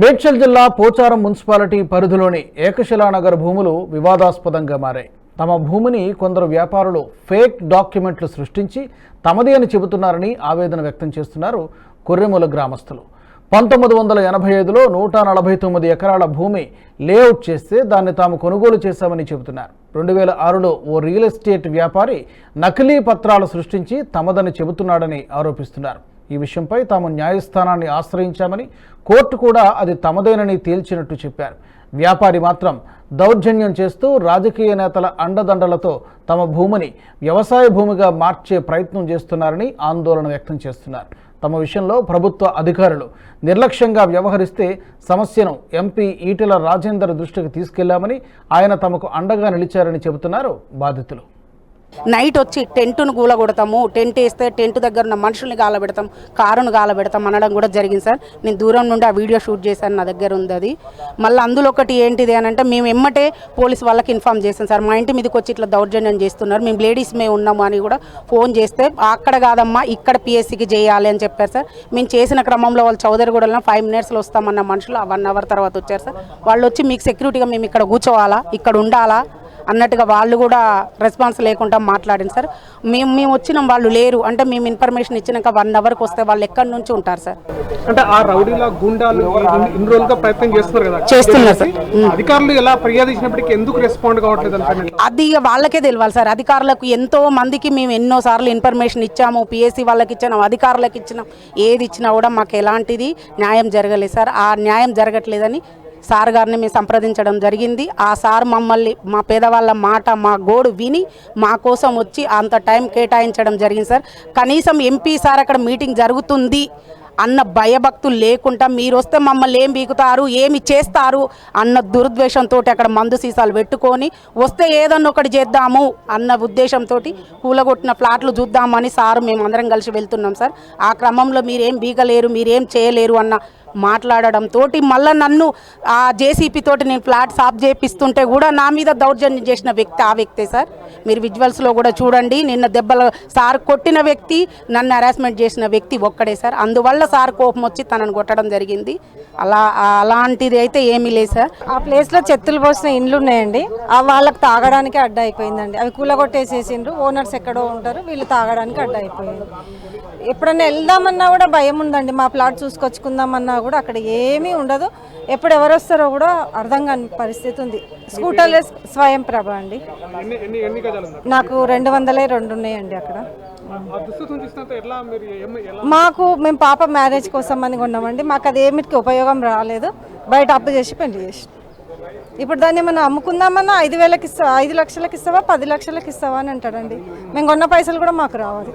మేడ్చల్ జిల్లా పోచారం మున్సిపాలిటీ పరిధిలోని ఏకశిలానగర్ భూములు వివాదాస్పదంగా మారాయి. తమ భూమిని కొందరు వ్యాపారులు ఫేక్ డాక్యుమెంట్లు సృష్టించి తమది అని చెబుతున్నారని ఆవేదన వ్యక్తం చేస్తున్నారు కొర్రెముల గ్రామస్తులు. పంతొమ్మిది వందల ఎనభై ఐదులో నూట నలభై తొమ్మిది ఎకరాల భూమి లేఅవుట్ చేస్తే దాన్ని తాము కొనుగోలు చేశామని చెబుతున్నారు. రెండు వేల ఆరులో ఓ రియల్ ఎస్టేట్ వ్యాపారి నకిలీ పత్రాలు సృష్టించి తమదని చెబుతున్నాడని ఆరోపిస్తున్నారు. ఈ విషయంపై తాము న్యాయస్థానాన్ని ఆశ్రయించామని కోర్టు కూడా అది తమదేనని తేల్చినట్టు చెప్పారు. వ్యాపారి మాత్రం దౌర్జన్యం చేస్తూ రాజకీయ నేతల అండదండలతో తమ భూమిని వ్యవసాయ భూమిగా మార్చే ప్రయత్నం చేస్తున్నారని ఆందోళన వ్యక్తం చేస్తున్నారు. తమ విషయంలో ప్రభుత్వ అధికారులు నిర్లక్ష్యంగా వ్యవహరిస్తే సమస్యను ఎంపీ ఈటెల రాజేందర్ దృష్టికి తీసుకెళ్ళామని ఆయన తమకు అండగా నిలిచారని చెబుతున్నారు బాధితులు. నైట్ వచ్చి టెంట్ను కూలగొడతాము. టెంట్ వేస్తే టెంట్ దగ్గర ఉన్న మనుషుల్ని గాలబెడతాం. కారును గాలబెడతాం అనడం కూడా జరిగింది సార్. నేను దూరం నుండి ఆ వీడియో షూట్ చేశాను నా దగ్గర ఉంది అది. మళ్ళీ అందులో ఒకటి ఏంటిది అని అంటే మేము ఎమ్మటే పోలీస్ వాళ్ళకి ఇన్ఫామ్ చేస్తాం సార్. మా ఇంటి మీదకి వచ్చి ఇట్లా దౌర్జన్యం చేస్తున్నారు. మేము లేడీస్ మే ఉన్నాము అని కూడా ఫోన్ చేస్తే అక్కడ కాదమ్మా ఇక్కడ పిఎస్సికి చేయాలి అని చెప్పారు సార్. మేము చేసిన క్రమంలో వాళ్ళు చౌదరిగూడలో ఫైవ్ మినిట్స్లో వస్తామన్న మనుషులు వన్ అవర్ తర్వాత వచ్చారు సార్. వాళ్ళు వచ్చి మీకు సెక్యూరిటీగా మేము ఇక్కడ కూర్చోవాలా? ఇక్కడ ఉండాలా? అన్నట్టుగా వాళ్ళు కూడా రెస్పాన్స్ లేకుండా మాట్లాడింది సార్. మేము మేము వచ్చిన వాళ్ళు లేరు. అంటే మేము ఇన్ఫర్మేషన్ ఇచ్చినాక వన్ అవర్కి వస్తే వాళ్ళు ఎక్కడి నుంచి ఉంటారు సార్? అంటే ఆ రౌడీల గుండాలు ఇన్ని- ఇన్ని రోజులుగా ప్రయత్నం చేస్తున్నారు కదా? చేస్తున్నారు సార్. అధికారులు ఎలా ఫిర్యాదు ఇచ్చినప్పటికీ ఎందుకు రెస్పాండ్ కావట్లేదు అది వాళ్ళకే తెలియాలి సార్. అధికారులకు ఎంతో మందికి మేము ఎన్నో సార్లు ఇన్ఫర్మేషన్ ఇచ్చాము. పిఎస్సి వాళ్ళకి ఇచ్చినాం అధికారులకు ఇచ్చినాం. ఏది ఇచ్చినా కూడా మాకు ఎలాంటిది న్యాయం జరగలేదు సార్. ఆ న్యాయం జరగట్లేదని సార్ గారిని మేము సంప్రదించడం జరిగింది. ఆ సార్ మమ్మల్ని మా పేదవాళ్ళ మాట మా గోడు విని మా కోసం వచ్చి అంత టైం కేటాయించడం జరిగింది సార్. కనీసం ఎంపీ సార్ అక్కడ మీటింగ్ జరుగుతుంది అన్న భయభక్తులు లేకుండా మీరు వస్తే మమ్మల్ని ఏం బీకుతారు ఏమి చేస్తారు అన్న దురుద్వేషంతో అక్కడ మందు సీసాలు పెట్టుకొని వస్తే ఏదన్నా ఒకటి చేద్దాము అన్న ఉద్దేశంతో కూలగొట్టిన ఫ్లాట్లు చూద్దామని సార్ మేము అందరం కలిసి వెళ్తున్నాం సార్. ఆ క్రమంలో మీరేం బీగలేరు మీరేం చేయలేరు అన్న మాట్లాడడం తోటి మళ్ళీ నన్ను ఆ జేసీపీ తోటి నేను ఫ్లాట్ సాఫ్ చేపిస్తుంటే కూడా నా మీద దౌర్జన్యం చేసిన వ్యక్తి ఆ వ్యక్తే సార్. మీరు విజువల్స్లో కూడా చూడండి నిన్న దెబ్బలు సార్ కొట్టిన వ్యక్తి నన్ను హరాస్మెంట్ చేసిన వ్యక్తి ఒక్కడే సార్. అందువల్ల సార్ కోపం వచ్చి తనను కొట్టడం జరిగింది. అలా అలాంటిది అయితే ఏమీ లేదు సార్. ఆ ప్లేస్లో చెత్తులు చెత్తలు పోసిన ఇండ్లు ఉన్నాయండి. ఆ వాళ్ళకి తాగడానికి అడ్డ అయిపోయిందండి అవి కూలగొట్టేసేసిండ్రు. ఓనర్స్ ఎక్కడో ఉంటారు వీళ్ళు తాగడానికి అడ్డ అయిపోయింది ఎప్పుడన్నా వెళ్దామన్నా కూడా భయం ఉందండి. మా ప్లాట్ చూసుకొచ్చుకుందామన్నా కూడా అక్కడ ఏమీ ఉండదు. ఎప్పుడు ఎవరు వస్తారో కూడా అర్థం కాని పరిస్థితి ఉంది. స్కూటర్లే స్వయం ప్రభ అండి. నాకు రెండు వందలే రెండు ఉన్నాయండి అక్కడ. మాకు మేము పాప మ్యారేజ్ కోసం అని కొన్నామండి. మాకు అది ఏమిటికి ఉపయోగం రాలేదు. బయట అప్పు చేసి పెళ్ళి చేసి ఇప్పుడు దాన్ని ఏమన్నా అమ్ముకుందామన్నా ఐదు వేలకి ఇస్తా ఐదు లక్షలకి ఇస్తావా పది లక్షలకి ఇస్తావా అని అంటాడండి మేము కొన్న పైసలు కూడా మాకు రావాలి.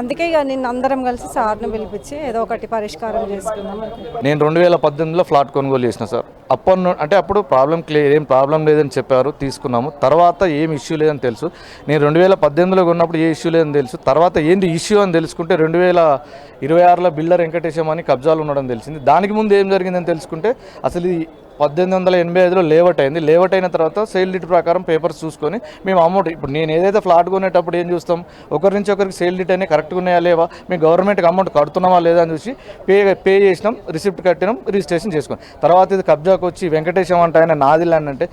అందుకే ఇక నిన్న అందరం కలిసి సార్ని పిలిపించి ఏదో ఒకటి పరిష్కారం చేసుకుందాం నేను రెండు వేల పద్దెనిమిదిలో ఫ్లాట్ కొనుగోలు చేసిన సార్. అప్పటి అంటే అప్పుడు ప్రాబ్లం క్లియర్ ఏం ప్రాబ్లం లేదని చెప్పారు తీసుకున్నాము. తర్వాత ఏం ఇష్యూ లేదని తెలుసు. నేను రెండు వేల పద్దెనిమిదిలో ఉన్నప్పుడు ఏ ఇష్యూ లేదని తెలుసు. తర్వాత ఏంది ఇష్యూ అని తెలుసుకుంటే రెండు వేల ఇరవై ఆరులో బిల్డర్ వెంకటేశం అని కబ్జాలు ఉండడం తెలిసింది. దానికి ముందు ఏం జరిగిందని తెలుసుకుంటే అసలు ఈ పద్దెనిమిది వందల ఎనభై ఐదులో లేవట్ అయింది. లేవట్ అయిన తర్వాత సేల్ డీట్ ప్రకారం పేపర్స్ చూసుకొని మేము అమౌంట్ ఇప్పుడు నేను ఏదైతే ఫ్లాట్ కొనేటప్పుడు ఏం చూస్తాం? ఒకరి నుంచి ఒకరికి సేల్ డీట్ అనేది కరెక్ట్గా ఉన్నాయా లేవా? మేము గవర్నమెంట్కి అమౌంట్ కడుతున్నామా లేదా అని చూసి పే పే చేసినాం రిసిప్ట్ కట్టినాం రిజిస్ట్రేషన్ చేసుకున్నాం. తర్వాత ఇది కబ్జాకు వచ్చి వెంకటేశం అంటే ఆయన నాది ల్యాండ్ అంటే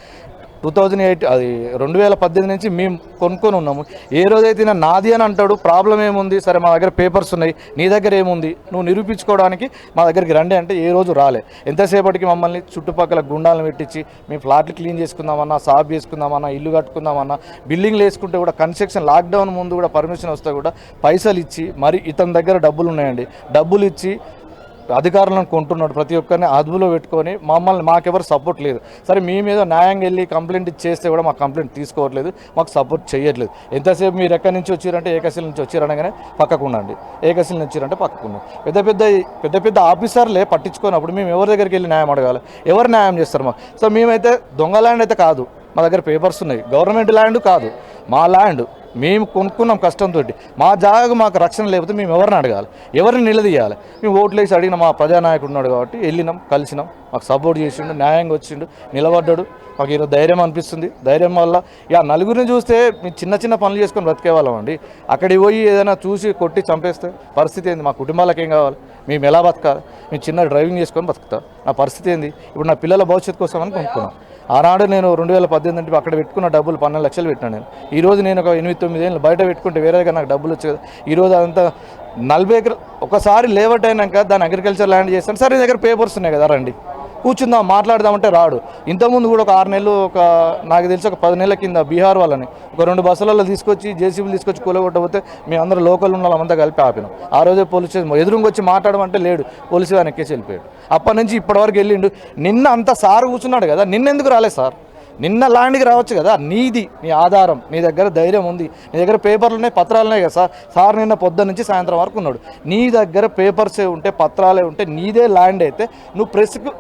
టూ థౌజండ్ ఎయిట్ అది రెండు వేల పద్దెనిమిది నుంచి మేము కొనుక్కొని ఉన్నాము. ఏ రోజైతే నా నాది అని అంటాడు ప్రాబ్లం ఏముంది? సరే మా దగ్గర పేపర్స్ ఉన్నాయి నీ దగ్గర ఏముంది? నువ్వు నిరూపించుకోవడానికి మా దగ్గరికి రండి అంటే ఏ రోజు రాలే. ఎంతసేపటికి మమ్మల్ని చుట్టుపక్కల గుండాలను పెట్టించి మేము ఫ్లాట్లు క్లీన్ చేసుకుందామన్నా సాఫ్ చేసుకుందామన్నా ఇల్లు కట్టుకుందామన్నా బిల్డింగ్లు వేసుకుంటే కూడా కన్స్ట్రక్షన్ లాక్డౌన్ ముందు కూడా పర్మిషన్ వస్తే కూడా పైసలు ఇచ్చి మరి ఇతని దగ్గర డబ్బులు ఉన్నాయండి. డబ్బులు ఇచ్చి అధికారులను కొంటున్నాడు ప్రతి ఒక్కరిని అదుపులో పెట్టుకొని మమ్మల్ని మాకెవరు సపోర్ట్ లేదు. సరే మీ మీద న్యాయంగా వెళ్ళి కంప్లైంట్ చేస్తే కూడా మాకు కంప్లైంట్ తీసుకోవట్లేదు మాకు సపోర్ట్ చేయట్లేదు. ఎంతసేపు మీరు ఎక్కడి నుంచి వచ్చారంటే ఏకశిల నుంచి వచ్చారనగానే పక్కకు ఉండండి. ఏకశిల నుంచి వచ్చారంటే పక్కకు ఉండండి. పెద్ద పెద్ద పెద్ద పెద్ద ఆఫీసర్లే పట్టించుకున్నప్పుడు మేము ఎవరి దగ్గరికి వెళ్ళి న్యాయం అడగాలి? ఎవరు న్యాయం చేస్తారు మాకు? సో మేమైతే దొంగ ల్యాండ్ అయితే కాదు. మా దగ్గర పేపర్స్ ఉన్నాయి. గవర్నమెంట్ ల్యాండ్ కాదు. మా ల్యాండ్ మేము కొనుక్కున్నాం కష్టంతో మా జాగా మాకు రక్షణ లేకపోతే మేము ఎవరిని అడగాలి? ఎవరిని నిలదీయాలి? మేము ఓట్లు వేసి అడిగిన మా ప్రజానాయకుడు ఉన్నాడు కాబట్టి వెళ్ళినాం కలిసినాం. మాకు సపోర్ట్ చేసిండు న్యాయంగా వచ్చిండు నిలబడ్డాడు. మాకు ఈరోజు ధైర్యం అనిపిస్తుంది. ధైర్యం వల్ల ఇక నలుగురిని చూస్తే మేము చిన్న చిన్న పనులు చేసుకొని బ్రతికే వాళ్ళం అండి. అక్కడికి పోయి ఏదైనా చూసి కొట్టి చంపేస్తే పరిస్థితి ఏంది? మా కుటుంబాలకు ఏం కావాలి? మేము ఎలా బతకాలి? మేము చిన్న డ్రైవింగ్ చేసుకొని బతుకుతా. నా పరిస్థితి ఏంది? ఇప్పుడు నా పిల్లల భవిష్యత్తు కోసం అని కొనుక్కున్నాను ఆనాడు నేను రెండు వేల పద్దెనిమిది అంటే అక్కడ పెట్టుకున్న డబ్బులు పన్నెండు లక్షలు పెట్టాను నేను. ఈరోజు నేను ఒక ఎనిమిది తొమ్మిది ఏళ్ళు బయట పెట్టుకుంటే వేరే దగ్గర నాకు డబ్బులు వచ్చేది. ఈరోజు అదంతా నలభై ఎకర ఒకసారి లేవట్ అయినాక దాన్ని అగ్రికల్చర్ ల్యాండ్ చేస్తాను. సరే దగ్గర పేపర్స్ ఉన్నాయి కదా రండి. కూర్చుందాం మాట్లాడదామంటే రాడు. ఇంతకుముందు కూడా ఒక ఆరు నెలలు ఒక నాకు తెలిసి ఒక పది నెలల కింద బీహార్ వాళ్ళని ఒక రెండు బస్సులలో తీసుకొచ్చి జేసీబీలు తీసుకొచ్చి కూలగొట్టబోతే మేము అందరూ లోకల్ ఉన్న వాళ్ళంతా కలిపి ఆపినాం. ఆ రోజే పోలీస్ స్టేషన్ ఎదురుగా వచ్చి మాట్లాడమంటే లేడు. పోలీసు ఆయన ఎక్కేసి వెళ్ళిపోయాడు. అప్పటి నుంచి ఇప్పటివరకు వెళ్ళిండు. నిన్న అంత సార్ కూర్చున్నాడు కదా నిన్న ఎందుకు రాలేదు సార్? నిన్న ల్యాండ్కి రావచ్చు కదా నీది నీ ఆధారం నీ దగ్గర ధైర్యం ఉంది. నీ దగ్గర పేపర్లు ఉన్నాయి పత్రాలు ఉన్నాయి కదా సార్. సార్ నిన్న పొద్దున్న నుంచి సాయంత్రం వరకు ఉన్నాడు. నీ దగ్గర పేపర్సే ఉంటే పత్రాలే ఉంటే నీదే ల్యాండ్ అయితే నువ్వు ప్రెస్కి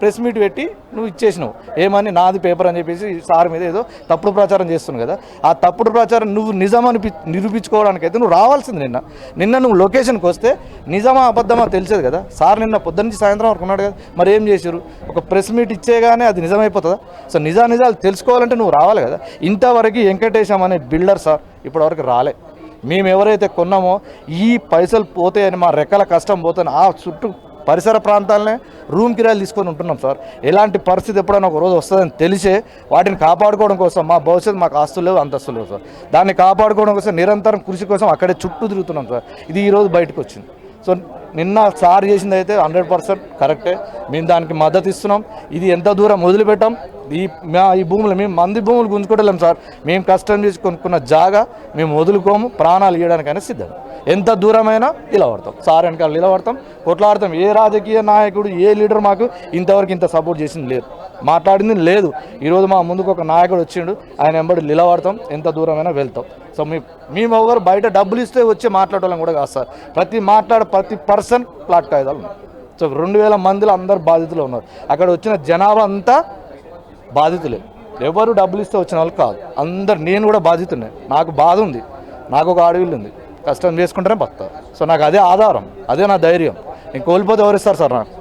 ప్రెస్ మీట్ పెట్టి నువ్వు ఇచ్చేసినావు. ఏమని నాది పేపర్ అని చెప్పేసి సార్ మీద ఏదో తప్పుడు ప్రచారం చేస్తున్నావు కదా. ఆ తప్పుడు ప్రచారం నువ్వు నిజం అనిపి నిరూపించుకోవడానికి అయితే నువ్వు రావాల్సింది నిన్న. నిన్న నువ్వు లొకేషన్కి వస్తే నిజమా అబద్ధమా తెలిసేది కదా. సార్ నిన్న పొద్దున నుంచి సాయంత్రం వరకు ఉన్నాడు కదా. మరి ఏం చేశారు? ఒక ప్రెస్ మీట్ ఇచ్చేగానే అది నిజమైపోతుందా? సో నిజా నిజాలు తెలుసుకోవాలంటే నువ్వు రావాలి కదా. ఇంతవరకు వెంకటేశం అనే బిల్డర్ సార్ ఇప్పటివరకు రాలే. మేము ఎవరైతే కొన్నామో ఈ పైసలు పోతాయని మా రెక్కల కష్టం పోతాయని ఆ చుట్టూ పరిసర ప్రాంతాలనే రూమ్ కిరాయిలు తీసుకొని ఉంటున్నాం సార్. ఎలాంటి పరిస్థితి ఎప్పుడైనా ఒక రోజు వస్తుందని తెలిసే వాటిని కాపాడుకోవడం కోసం మా భవిష్యత్తు మాకు ఆస్తులు లేవు అంతస్తులు లేవు సార్. దాన్ని కాపాడుకోవడం కోసం నిరంతరం కృషి కోసం అక్కడే చుట్టూ తిరుగుతున్నాం సార్. ఇది ఈరోజు బయటకు వచ్చింది. సో నిన్న సార్ చేసింది అయితే హండ్రెడ్ పర్సెంట్ కరెక్టే. మేము దానికి మద్దతు ఇస్తున్నాం. ఇది ఎంత దూరం వదిలిపెట్టాం? ఈ మా ఈ భూములు మేము మంది భూములు గుంజుకోవడం సార్. మేము కష్టం చేసి కొనుక్కున్న జాగా మేము వదులుకోము. ప్రాణాలు ఇవ్వడానికైనా సిద్ధం. ఎంత దూరమైనా నిలబడతాం. సార్ వెనకాల నిలబడతాం. కొట్లాడతాం. ఏ రాజకీయ నాయకుడు ఏ లీడర్ మాకు ఇంతవరకు ఇంత సపోర్ట్ చేసింది లేదు. మాట్లాడింది లేదు. ఈరోజు మా ముందుకు ఒక నాయకుడు వచ్చిండు. ఆయన వెంబడి నిలబడతాం. ఎంత దూరమైనా వెళ్తాం. సో మీ మేము ఎవరు బయట డబ్బులు ఇస్తే వచ్చి మాట్లాడటం కూడా కాదు సార్. ప్రతి మాట్లాడే ప్రతి పర్సన్ ప్లాట్ ఉన్నాయి. సో రెండు వేల మందిలో అందరు బాధితులు ఉన్నారు. అక్కడ వచ్చిన జనాభా అంతా బాధితులే. ఎవరు డబ్బులు ఇస్తే వచ్చిన వాళ్ళు కాదు. అందరు నేను కూడా బాధితున్నాయి నాకు బాధ ఉంది. నాకు ఒక ఆడవిల్లు ఉంది. కష్టం చేసుకుంటేనే బతా సో నాకు అదే ఆధారం అదే నా ధైర్యం. నేను కోల్పోతే ఎవరు ఇస్తారు సార్ నాకు?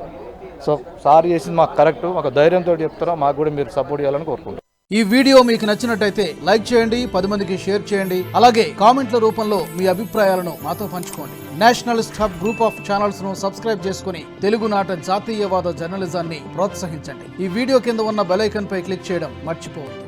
సో సార్ చేసింది మాకు కరెక్ట్ ఒక ధైర్యంతో చెప్తారా మాకు కూడా మీరు సపోర్ట్ చేయాలని కోరుకుంటున్నాను ఈ వీడియో మీకు నచ్చినట్టయితే లైక్ చేయండి పది మందికి షేర్ చేయండి. అలాగే కామెంట్ల రూపంలో మీ అభిప్రాయాలను మాతో పంచుకోండి. నేషనలిస్ట్ హబ్ గ్రూప్ ఆఫ్ ఛానల్స్ను సబ్స్క్రైబ్ చేసుకుని తెలుగునాట జాతీయవాద జర్నలిజాన్ని ప్రోత్సహించండి. ఈ వీడియో కింద ఉన్న బెల్ పై క్లిక్ చేయడం మర్చిపోవద్దు.